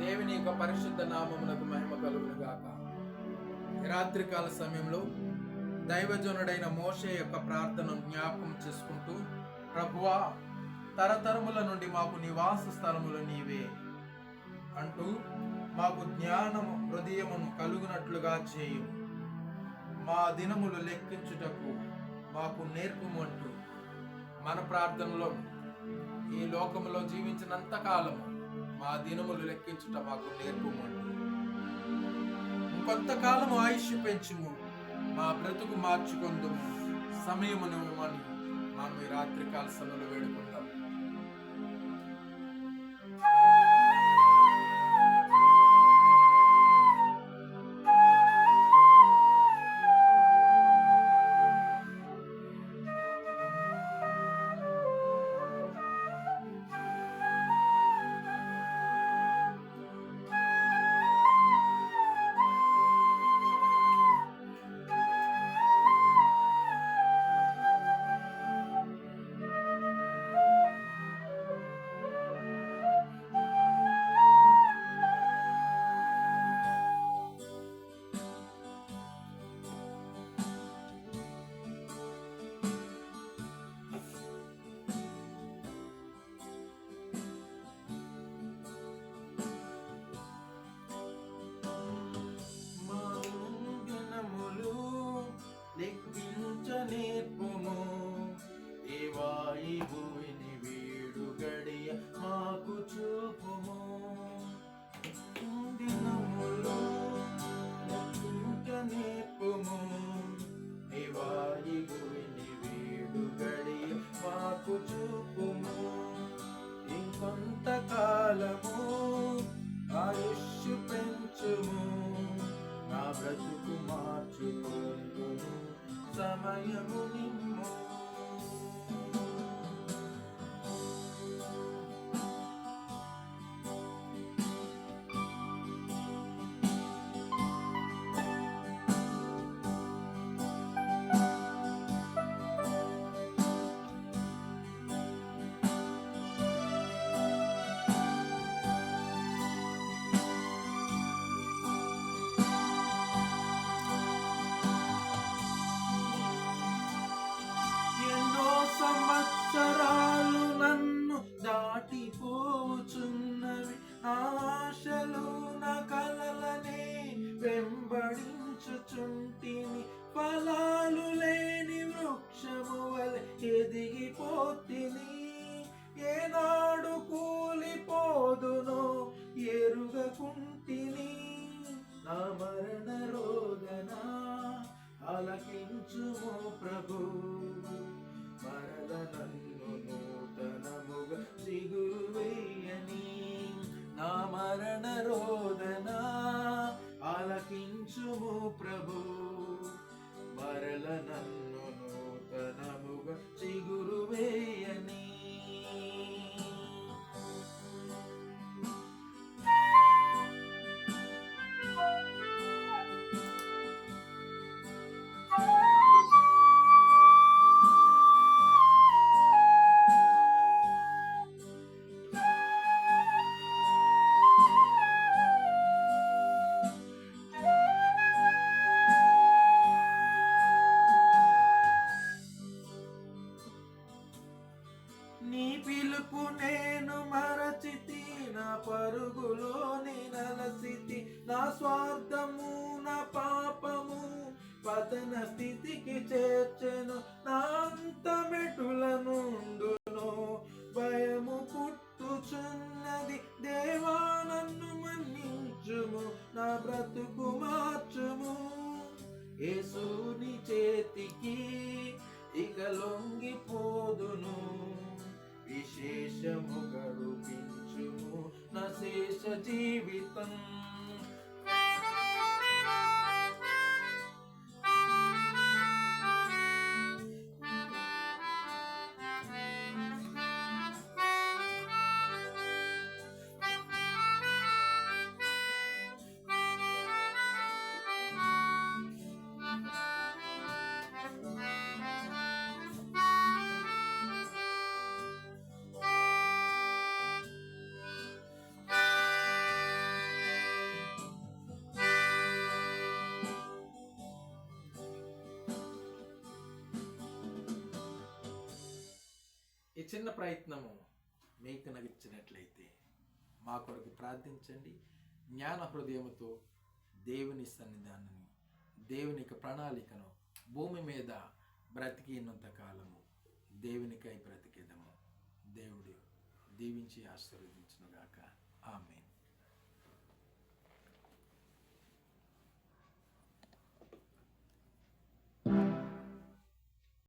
దేవుని యొక్క పరిశుద్ధ నామమునకు మహిమ కలుగును గాక రాత్రికాల సమయంలో దైవజనుడైన మోషే యొక్క ప్రార్థనను జ్ఞాపకం చేసుకుంటూ ప్రభువా తరతరముల నుండి మాకు నివాస స్థలములు నీవే అంటూ మాకు జ్ఞానము హృదయమును కలుగునట్లుగా చేయు మా దినములు లెక్కించుటకు మాకు నేర్పుము అంటూ మన ప్రార్థనలో ఈ లోకములో జీవించినంత కాలము మా దినములు లెక్కించుట మాకు నేర్పుము కొంతకాలము ఆయుష్ పెంచుము మా బ్రతుకు మార్చుకుందుము. సమయమునివ్వమని అని మనం ఈ రాత్రికాల సమయంలో వేడుకుంటాము మాకు చూపుము. ఇంకొంతకాలము ఆయుష్ పెంచుము. నా బ్రతుకు మార్చుకుందును సమయము నిన్ను ఎరుగకుంటిని నా మరణ రోగన ఆలకించుము ప్రభు. మరల నన్ను నూతనముగా సిగురు వేయని నా మరణ రోదన ఆలకించుము ప్రభు. మరల నన్ను అబద్ధము నా పాపము పతన స్థితికి చేర్చెను. నా అంతమెటుల నుండును భయము పుట్టుచున్నది. దేవా నన్ను మన్నించుము నా బ్రతుకు మార్చుము. యేసుని చేతికి ఇక లొంగిపోదును. విశేషము రూపించుము నా శేష జీవితం. చిన్న ప్రయత్నము మీకు నగించినట్లయితే మా కొరకు ప్రార్థించండి. జ్ఞాన హృదయముతో దేవుని సన్నిధానాన్ని దేవుని ప్రణాళికను భూమి మీద బ్రతికినంత కాలము దేవునికై బ్రతికేదము. దేవుడు దీవించి ఆశీర్వదించునుగాక. ఆమెను.